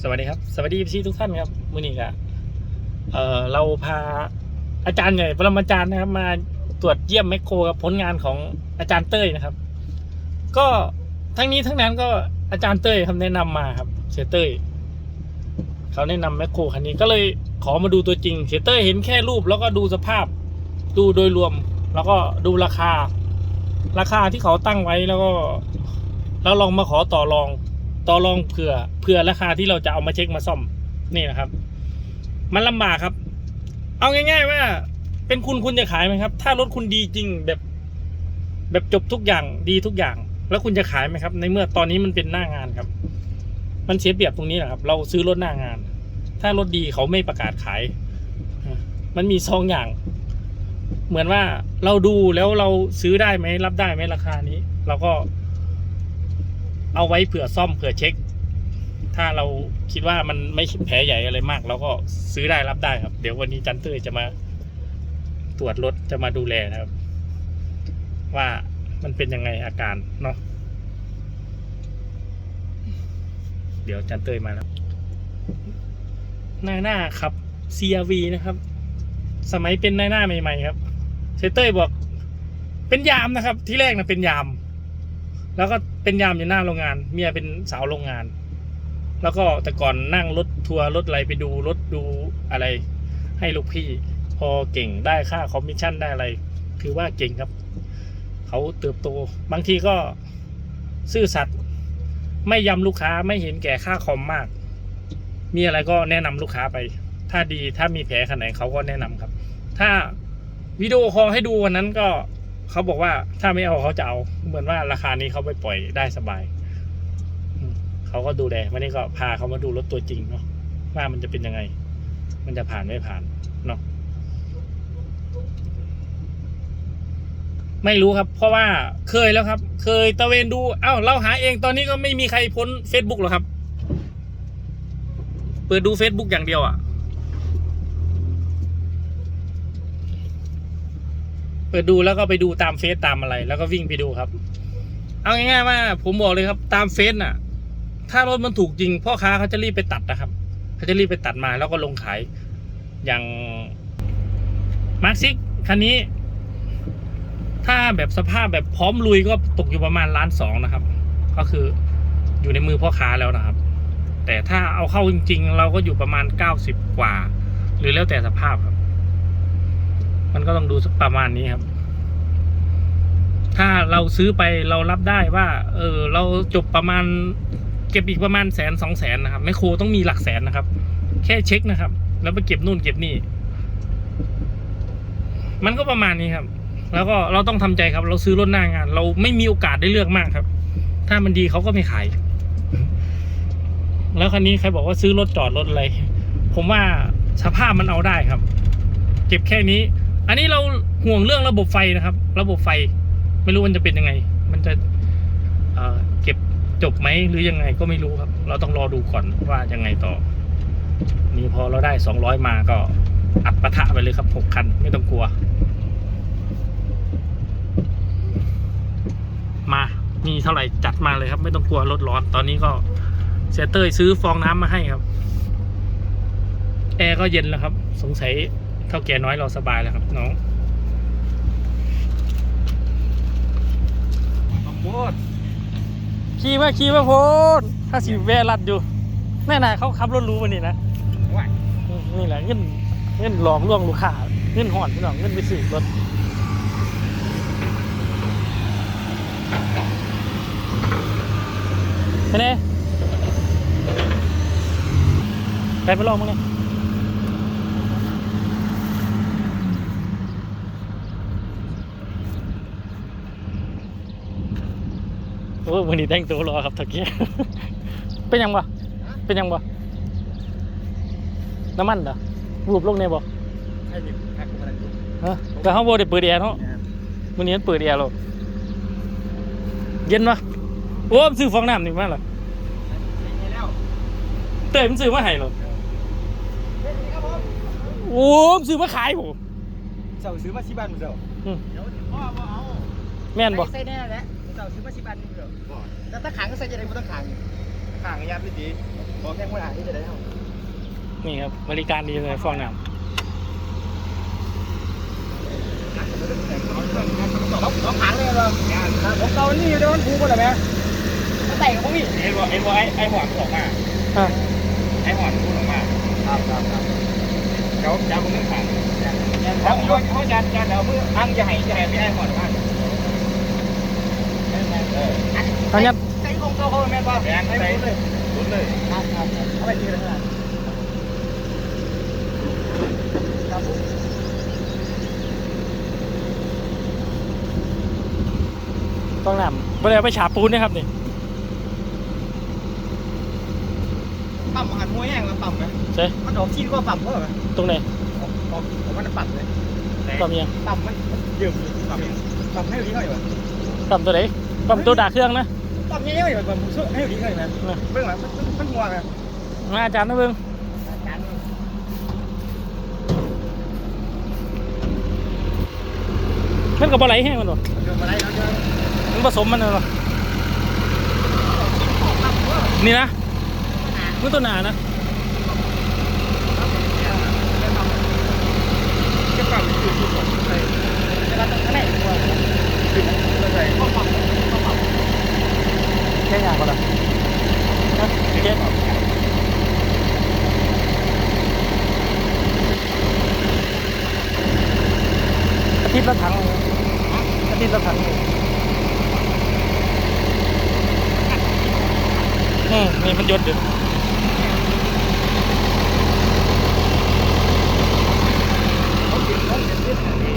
สวัสดีครับ สวัสดีพี่ทุกท่านครับมื่อนี้ก็เออเราพาอาจารย์ใหญ่ปรมาจารย์นะครับ มาตรวจเยี่ยมแมคโครกับผลงานของอาจารย์เต้ยนะครับ ก็ทั้งนี้ทั้งนั้นก็อาจารย์เต้ยครับแนะนำมาครับ เสียเต้ยเขาแนะนำแมคโครคันนี้ก็เลยขอมาดูตัวจริง เสียเต้ยเห็นแค่รูปแล้วก็ดูสภาพ ดูโดยรวม แล้วก็ดูราคา ราคาที่เขาตั้งไว้แล้วก็ แล้วลองมาขอต่อรอง ต่อรองเผื่อเผื่อราคาที่เราจะเอามาเช็คมาซ่อมนี่นะครับ มันลำบากครับ เอาง่าย ๆ ว่า เป็นคุณคุณจะขายไหมครับ ถ้ารถคุณดีจริงแบบ แบบจบทุกอย่างดีทุกอย่าง แล้วคุณจะขายไหมครับ ในเมื่อตอนนี้มันเป็นหน้างานครับ มันเสียเปรียบตรงนี้แหละครับ เราซื้อรถหน้างาน ถ้ารถดีเขาไม่ประกาศขาย มันมีสองอย่าง เหมือนว่าเราดูแล้วเราซื้อได้ไหมรับได้ไหมราคานี้ เราก็ เอาไว้เผื่อซ่อมเผื่อเช็ค ถ้าเราคิดว่ามันไม่แผลใหญ่อะไรมาก เราก็ซื้อได้รับได้ครับ เดี๋ยววันนี้จันเตอร์จะมาตรวจรถจะมาดูแลนะครับ ว่ามันเป็นยังไงอาการเนาะเดี๋ยวจันเตยมาแล้วหน้าหน้าครับ CRV นะครับ สมัยเป็นหน้าหน้าใหม่ๆครับเซเตยบอก เป็นยามนะครับ ที่แรกนะเป็นยาม แล้วก็ เป็นยามอยู่หน้าโรงงาน เมียเป็นสาวโรงงาน แล้วก็แต่ก่อนนั่งรถทัวร์รถอะไรไปดูรถดูอะไร ให้ลูกพี่ พอเก่งได้ค่าคอมมิชชั่นได้อะไรคือว่าเก่งครับ เขาเติบโต บางทีก็ซื่อสัตย์ไม่ยำลูกค้าไม่เห็นแก่ค่าคอมมาก มีอะไรก็แนะนำลูกค้าไป ถ้าดีถ้ามีแผลขนาดไหนเขาก็แนะนำครับ ถ้าวิดีโอคอลให้ดูวันนั้นก็ เขาบอกว่าถ้าไม่เอาเขาจะเอา เหมือนว่าราคานี้เขาไปปล่อยได้สบายเขาก็ดูแลวันนี้ก็พาเขามาดูรถตัวจริงเนาะว่ามันจะเป็นยังไง มันจะผ่านไม่ผ่านเนาะไม่รู้ครับ เพราะว่าเคยแล้วครับ เคยตะเวนดู เอ้าเราหาเองตอนนี้ก็ไม่มีใครพ้น Facebook หรอกครับ เปิดดู Facebook อย่างเดียวอะ่ะ เปิดดูแล้วก็ไปดูตามเฟซตามอะไร แล้วก็วิ่งไปดูครับ เอาง่ายๆว่า ผมบอกเลยครับ ตามเฟซน่ะ ถ้ารถมันถูกจริงพ่อค้าเขาจะรีบไปตัดนะครับเขาจะรีบไปตัดมาแล้วก็ลงขาย อย่างมาร์ซิกคันนี้ ถ้าแบบสภาพแบบพร้อมลุยก็ตกอยู่ประมาณล้านสองนะครับ ก็คืออยู่ในมือพ่อค้าแล้วนะครับ แต่ถ้าเอาเข้าจริง ๆ เราก็อยู่ประมาณเก้าสิบกว่า หรือแล้วแต่สภาพครับ มันก็ต้องดูประมาณนี้ครับ ถ้าเราซื้อไปเรารับได้ว่า เออ เราจบประมาณ เก็บอีกประมาณแสนสองแสนนะครับแมโครต้องมีหลักแสนนะครับ แค่เช็คนะครับ แล้วไปเก็บนู่นเก็บนี่ มันก็ประมาณนี้ครับ แล้วก็เราต้องทำใจครับ เราซื้อรถหน้างาน เราไม่มีโอกาสได้เลือกมากครับ ถ้ามันดีเขาก็ไม่ขายแล้วคันนี้ใครบอกว่าซื้อรถจอดรถอะไร ผมว่าสภาพมันเอาได้ครับ เก็บแค่นี้ อันนี้เราห่วงเรื่องระบบไฟนะครับ ระบบไฟไม่รู้มันจะเป็นยังไง มันจะเเก็บจบไหมหรือยังไงก็ไม่รู้ครับ เราต้องรอดูก่อนว่ายังไงต่อ นี่พอเราได้สองร้อยมาก็อัดปะทะไปเลยครับหกคันไม่ต้องกลัว มามีเท่าไหร่จัดมาเลยครับ ไม่ต้องกลัวรถร้อนตอนนี้ก็เซเตอร์ซื้อฟองน้ำมาให้ครับ แอร์ก็เย็นแล้วครับ สงสัย ท่าแก่น้อยเราสบายแล้วครับน้องโคตรขี่มาขี่มาโพดถ้าสิแวรัดอยู่แน่ๆเขาขับรถหรู้วันนี้นะว่าอืมนี่แหละเงินเงินหลอมล่วงลูกค้าเงินห่อนพี่น้องเงินไปซื้อรถไปไหนไปไปลองมึงเลย อ้ยวันนี้แต่งตัวรอครับทักเกียเป็นยังบ่เป็นยังบ่น้ำมันเหรอรูปลงในบ่ให้มีแพ็คมาแล้วฮะแต่เขาบ่ได้เปิดแอร์เนาะวันนี้มันเปิดแอร์หรอกเย็นปะโอ้มันซื้อฟองน้ำนี่มาเหรอนี่แล้วเต้ยมันซื้อมาให้เหรอนี่ครับผมโอ้มันซื้อมาขายผมเจ้าซื้อมาสิบันมึงเจ้าอืมเดี๋ยวพ่อบ่เอาแม่นบ่ใส่แน่แหละ เจ้าซื้อมาสิบันมึงเจ้าแต่ถ้าขังก็ใส่จะได้บ่ต้องขังข้างญาติพี่ตีบอกแค่คนอ่านที่จะได้เท่านี่ครับบริการดีเลยฟองน้สองสองขังเลยเหรอผมเกานี่อยู่ในวันภูก็ได้ไหมก็แต่งกับพวกนี้ไอ้บอกไอ้บอกไอ้ไอ้หอนออกมาำอะไอ้หอนพูดออกมาครับครับครับเดี๋ยวจะมึงนึกผ่านเขาเขาเขาจะจะเอามืออังจะให้จะให้ไม่ให้หมดว่า เออเอาเนี่ยใส่กงเกาเขาแม่ป่ะแบนใส่ใส่เลยรุนเลยครับครับเอาไปทีละเท่าไหร่ครับผมฟองน้ำไม่ได้เอาไปฉาบปูนนะครับนี่ปั๊มหันหัวแห้งแล้วปั๊มไหมใช่มันออกที่ก็ปั๊มก็ไหมตรงไหนออกออกออกมันปั๊มเลยปั๊มยังปั๊มมันเยิ่มปั๊มปั๊มให้ดีหน่อยว่ะปั๊มตัวไหน ปั๊มตัวด่าเครื่องนะปั๊มเยอะๆหน่อยปั๊มช่วยให้ดีหน่อยนะเบื้องหลังมันมันหัวไงมาอาจารย์นะเบิ้งการมันกับบอไหลแห้งมันหรอเดินมาได้แล้วจะมันผสมมันน่ะเหรอนี่นะมันตัวหนานะจะปั๊มอยู่ที่ผมเลยจะรับข้างในหัวเลยก็ปั๊มก็ปั๊มแค่ยากกว่าละนะเจ๊อาทิตย์ละถังเลยอาทิตย์ละถังเลยอืมนี่มันยศอยู่เขาเก็บเขาเก็บเรื่องนี้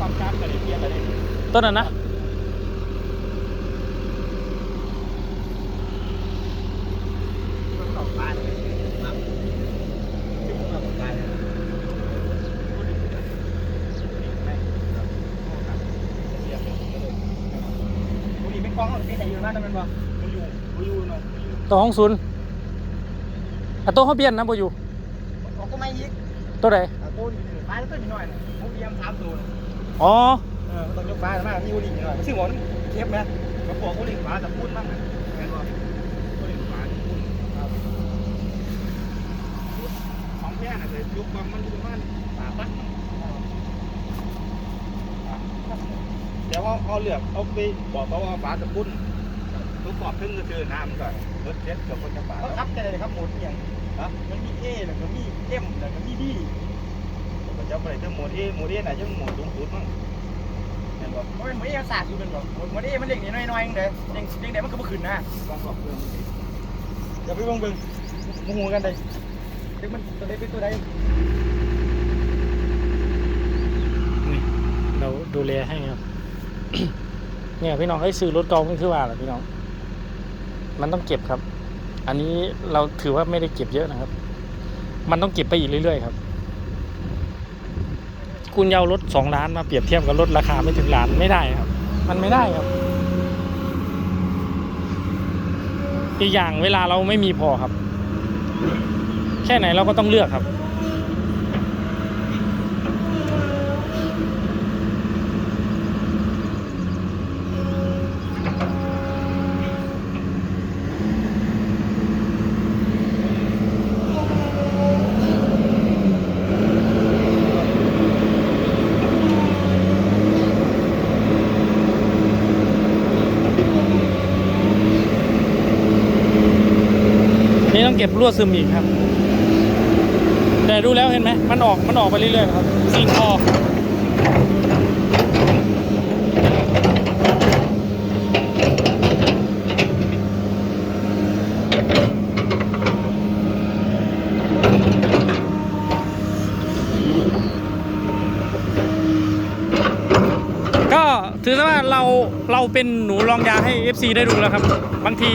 ปั๊มการกันเลยเพี้ยนเลย ต้นนั้นนะ ต้องต่อปลาเลยครับที่ผมเอาปลาเลยบุหรี่ไม่คล้อง หรอกที่ไหนอยู่นั่นมันบอกกูอยู่กูอยู่เนาะตัวของศูนย์อะตัวเขาเบียนนะโบอยู่เขาก็ไม่ยิกตัวไหนอะต้นปลาต้นหน่อยบุหรี่ยังสามตัวอ๋อเออต้องยกปลามากมีบุหรี่หน่อยซึ่งหมอนเทียบไหมเขาบอกกูเล่นฟ้าแต่พูดบ้างนะแม่นบอกกูเล่นฟ้าพูดของแพ้น่ะเลยยุคความมันประมาณสามปักเดี๋ยวเอาเอาเหลือกเอาไปบอกเขาว่าฟ้าจะพุ่น ทุกขอบทึ่งก็คือน้ำก่อนรถเจ็ดกับคนจะป่าเขาคับกันเลยครับหมดอย่างฮะมันมีเอแล้วก็มีเอ็มแล้วก็มีดีผมจะไปถึงโหมดเอโหมดเอไหนจะโหมดสูงสุดมั้งเห็นบอกเพราะมันหมดเอศาสตร์อยู่เป็นแบบหมดเอมันเด็กนิดน้อยๆเองเด้เด็กเด็กเด็กมันก็บ่ขึ้นนะต้องขอบเครื่องนี้อย่าไปเบิ่งเบิ่งมูหูกันเลยเด็กมันตัวใดเป็นตัวใดนี่เราดูแลให้ครับเนี่ยพี่น้องให้ยซื้อรถเก่ามันคือว่าเหรอพี่น้อง มันต้องเก็บครับ อันนี้เราถือว่าไม่ได้เก็บเยอะนะครับ มันต้องเก็บไปอีกเรื่อยๆครับ คุณเอารถสองล้านมาเปรียบเทียบกับรถราคาไม่ถึงล้านไม่ได้ครับ มันไม่ได้ครับ อีกอย่างเวลาเราไม่มีพอครับ แค่ไหนเราก็ต้องเลือกครับ เก็บลวซึมอีกครับ แต่ดูแล้วเห็นไหมมันออกมันออกไปเรื่อยๆครับสิ่งคอก็ถือว่าเราเราเป็นหนูรองยาให้ FC ได้ดูแล้วครับ บางที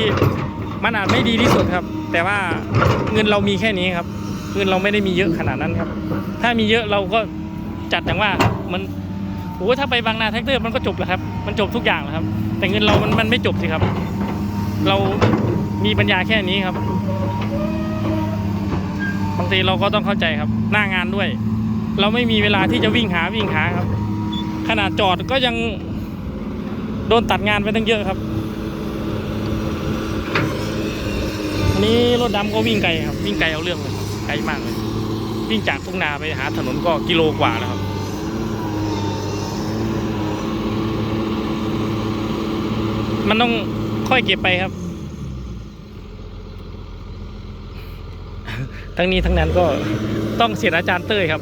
มันอาจไม่ดีที่สุดครับ แต่ว่าเงินเรามีแค่นี้ครับเงินเราไม่ได้มีเยอะขนาดนั้นครับ ถ้ามีเยอะเราก็จัดอย่างว่ามันโอ้ถ้าไปบางนาแท็กเตอร์มันก็จบแล้วครับ มันจบทุกอย่างแล้วครับ แต่เงินเรามันมันไม่จบสิครับ เรามีปัญญาแค่นี้ครับ บางทีเราก็ต้องเข้าใจครับ หน้างานด้วย เราไม่มีเวลาที่จะวิ่งหาวิ่งหาครับ ขนาดจอดก็ยังโดนตัดงานไปตั้งเยอะครับ อันนี้รถดำก็วิ่งไกลครับ วิ่งไกลเอาเรื่องเลยไกลมากเลย วิ่งจากทุ่งนาไปหาถนนก็กิโลกว่าแล้วครับมันต้องค่อยเก็บไปครับ ทั้งนี้ทั้งนั้นก็ต้องเสียอาจารย์เต้ยครับ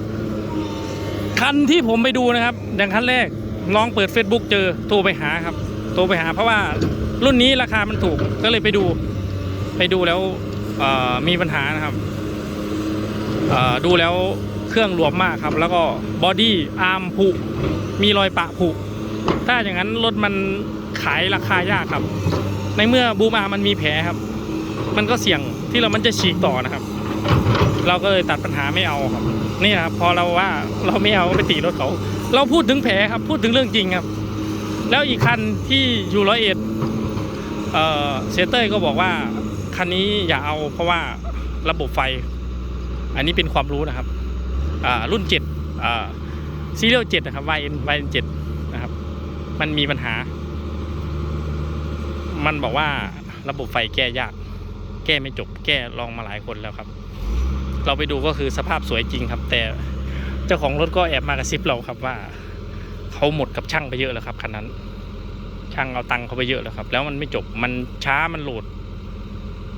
คันที่ผมไปดูนะครับอย่างคันแรกลองเปิด Facebook เจอโทรไปหาครับ โทรไปหาเพราะว่ารุ่นนี้ราคามันถูกก็เลยไปดู ไปดูแล้วมีปัญหานะครับดูแล้วเครื่องหลวมมากครับ แล้วก็บอดี้อาร์มผุมีรอยปะผุถ้าอย่างนั้นรถมันขายราคายากครับ ในเมื่อบูมอาร์มันมีแผลครับ มันก็เสี่ยงที่เรามันจะฉีกต่อนะครับ เราก็เลยตัดปัญหาไม่เอาครับ นี่ครับพอเราว่าเราไม่เอาก็ไปตีรถเขา เราพูดถึงแผลครับ พูดถึงเรื่องจริงครับ แล้วอีกคันที่อยู่ร้อยเอ็ดเซเต้ยก็บอกว่า คันนี้อย่าเอาเพราะว่าระบบไฟ อันนี้เป็นความรู้นะครับรุ่นเจ็ดซีเรียลเจ็ดนะครับ YN YN เจ็ดนะครับ มันมีปัญหา มันบอกว่าระบบไฟแก้ยาก แก้ไม่จบ แก้ลองมาหลายคนแล้วครับ เราไปดูก็คือสภาพสวยจริงครับ แต่เจ้าของรถก็แอบมากระซิบเราครับว่าเขาหมดกับช่างไปเยอะแล้วครับคันนั้น ช่างเอาตังค์เขาไปเยอะแล้วครับ แล้วมันไม่จบ มันช้า มันโหลด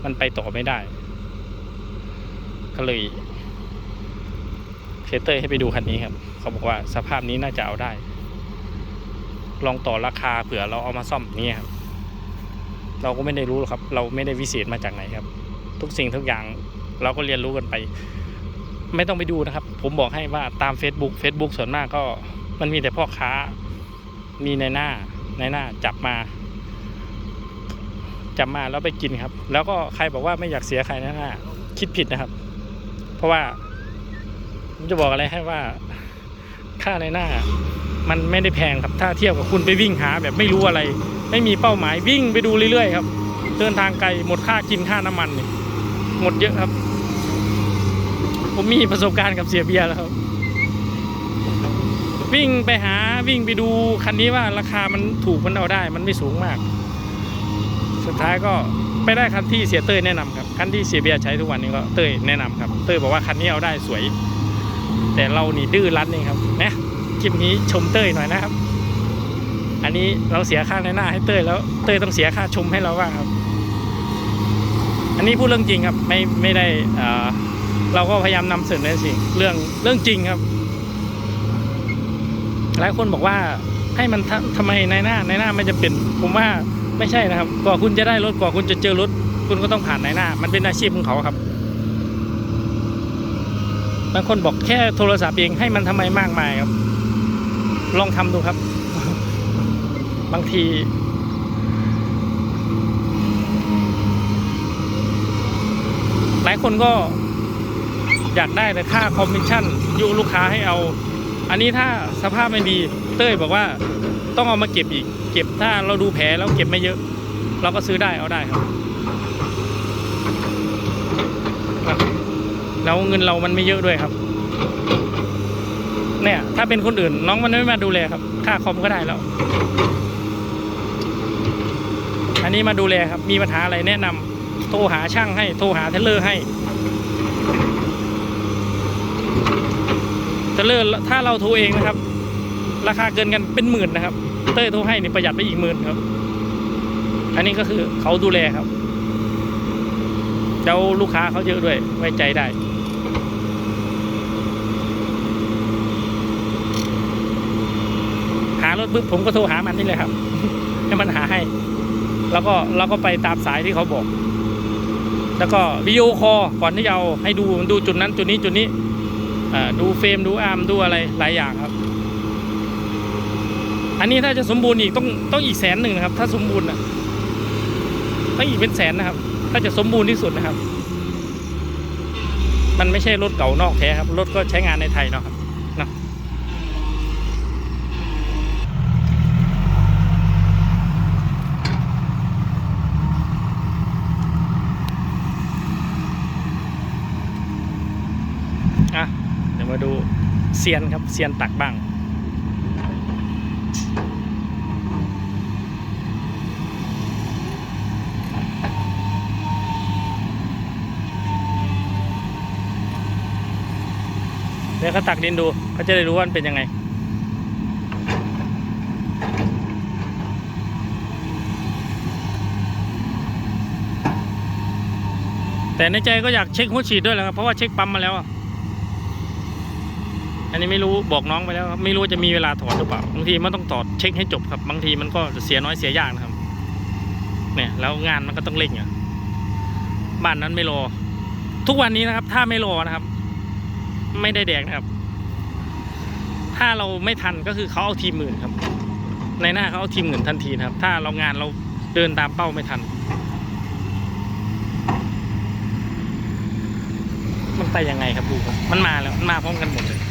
มันไปต่อไม่ได้ ก็เลยเชเตอร์ให้ไปดูคันนี้ครับ เขาบอกว่าสภาพนี้น่าจะเอาได้ ลองต่อราคาเผื่อเราเอามาซ่อมนี่ครับ เราก็ไม่ได้รู้หรอกครับ เราไม่ได้วิเศษมาจากไหนครับ ทุกสิ่งทุกอย่างเราก็เรียนรู้กันไป ไม่ต้องไปดูนะครับ ผมบอกให้ว่าตาม Facebook Facebook ส่วนมากก็มันมีแต่พ่อค้า มีในหน้าในหน้าจับมา จับมาแล้วไปกินครับ แล้วก็ใครบอกว่าไม่อยากเสียใครนหน้าคิดผิดนะครับ เพราะว่าผมจะบอกอะไรให้ว่าค่าในหน้า มันไม่ได้แพงครับ ถ้าเทียบกับคุณไปวิ่งหาแบบไม่รู้อะไร ไม่มีเป้าหมายวิ่งไปดูเรื่อยๆครับเดินทางไกลหมดค่ากินค่าน้ำมันนี่หมดเยอะครับ ผมมีประสบการณ์กับเสียเบียร์แล้วครับ วิ่งไปหาวิ่งไปดูคันนี้ว่าราคามันถูกมันเอาได้ มันไม่สูงมาก สุดท้ายก็ไปได้คันที่เสียเต้ยแนะนำครับคันที่เสียเบียใช้ทุกวันนี้ก็เต้ยแนะนำครับ เต้ยบอกว่าคันนี้เอาได้สวย แต่เรานี่ดื้อรั้นเองครับนะคลิปนี้ชมเต้ยหน่อยนะครับ อันนี้เราเสียค่าในหน้าให้เต้ยแล้วเต้ยต้องเสียค่าชมให้เราบ้างครับ อันนี้พูดเรื่องจริงครับไม่ไม่ได้เอ่อเราก็พยายามนำเสนอสิ่งเรื่องเรื่องจริงครับหลายคนบอกว่าให้มันทำทำไมในหน้าในหน้าไม่จะเป็นผมว่า ไม่ใช่นะครับกว่าคุณจะได้รถกว่าคุณจะเจอรถ คุณก็ต้องผ่านในหน้า มันเป็นอาชีพของเขาครับบางคนบอกแค่โทรศัพท์เองให้มันทำไมมากมายครับ ลองทำดูครับ บางที หลายคนก็อยากได้แต่ค่าคอมมิชชั่นยุลูกค้าให้เอา อันนี้ถ้าสภาพไม่ดี เต้ยบอกว่าต้องเอามาเก็บอีก เก็บถ้าเราดูแผลแล้วเก็บไม่เยอะ เราก็ซื้อได้เอาได้ครับครับ แล้วเงินเรามันไม่เยอะด้วยครับ เนี่ย ถ้าเป็นคนอื่นน้องมันไม่มาดูแลครับ ค่าคอมก็ได้แล้ว อันนี้มาดูแลครับ มีปัญหาอะไรแนะนำโทรหาช่างให้โทรหาเทเลอร์ให้เทเลอร์ถ้าเราโทรเองนะครับ ราคาเกินกันเป็นหมื่นนะครับ เต้ยโทรให้นี่ประหยัดไปอีกหมื่นครับ อันนี้ก็คือเขาดูแลครับแล้วลูกค้าเขาเยอะด้วยไว้ใจได้หารถปุ๊บผมก็โทรหามันนี่เลยครับ ให้มันหาให้ แล้วก็เราก็ไปตามสายที่เขาบอก แล้วก็วิดีโอคอลก่อนที่จะเอาให้ดูดูจุดนั้นจุดนี้จุดนี้อ่าดูเฟรมดูอาร์มดูอะไรหลายอย่างครับ นนี้ถ้าจะสมบูรณ์อีกต้องต้องอีกแสนหนึ่งนะครับ ถ้าสมบูรณ์นะต้องอีกเป็นแสนนะครับ ถ้าจะสมบูรณ์ที่สุดนะครับ มันไม่ใช่รถเก่านอกแท้ครับ รถก็ใช้งานในไทยเนาะครับนะอะเดี๋ยวมาดูเซียนครับเซียนตักบ้าง เดี๋ยวเขาตักดินดูเขาจะได้รู้ว่ามันเป็นยังไง แต่ในใจก็อยากเช็คหัวฉีดด้วยแหละครับเพราะว่าเช็คปั๊มมาแล้ว อันนี้ไม่รู้บอกน้องไปแล้วครับไม่รู้จะมีเวลาถอดหรือเปล่าบางทีมันต้องถอดเช็คให้จบครับ บางทีมันก็เสียน้อยเสียยากนะครับ เนี่ย แล้วงานมันก็ต้องเร่งอะบ้านนั้นไม่รอ ทุกวันนี้นะครับ ถ้าไม่รอนะครับ ไม่ได้แดกนะครับ ถ้าเราไม่ทันก็คือเขาเอาทีมหมื่นครับ ในหน้าเขาเอาทีมหมื่นทันทีนะครับ ถ้าเรางานเราเดินตามเป้าไม่ทัน มันไปยังไงครับดูครับมันมาแล้วมันมาพร้อมกันหมดเลย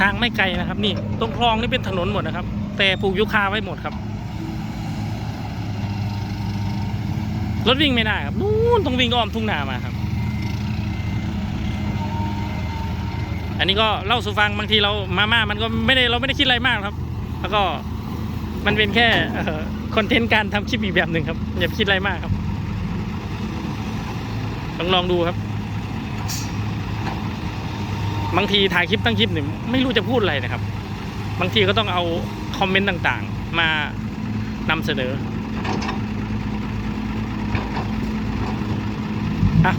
ทางไม่ไกลนะครับ นี่ตรงคลองนี่เป็นถนนหมดนะครับ แต่ปลูกยูคาไว้หมดครับ รถวิ่งไม่ได้ครับนู่นต้องวิ่งอ้อมทุ่งนามาครับ อันนี้ก็เล่าสู่ฟังบางทีเรามาม่ามันก็ไม่ได้เราไม่ได้คิดอะไรมากครับ แล้วก็มันเป็นแค่คอนเทนต์การทำคลิปอีกแบบหนึ่งครับอย่าคิดอะไรมากครับลองลองดูครับ บางทีถ่ายคลิปตั้งคลิปเนี่ยไม่รู้จะพูดอะไรนะครับ บางทีก็ต้องเอาคอมเมนต์ต่างๆ มานำเสนออะ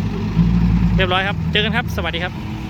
เรียบร้อยครับ เจอกันครับ สวัสดีครับ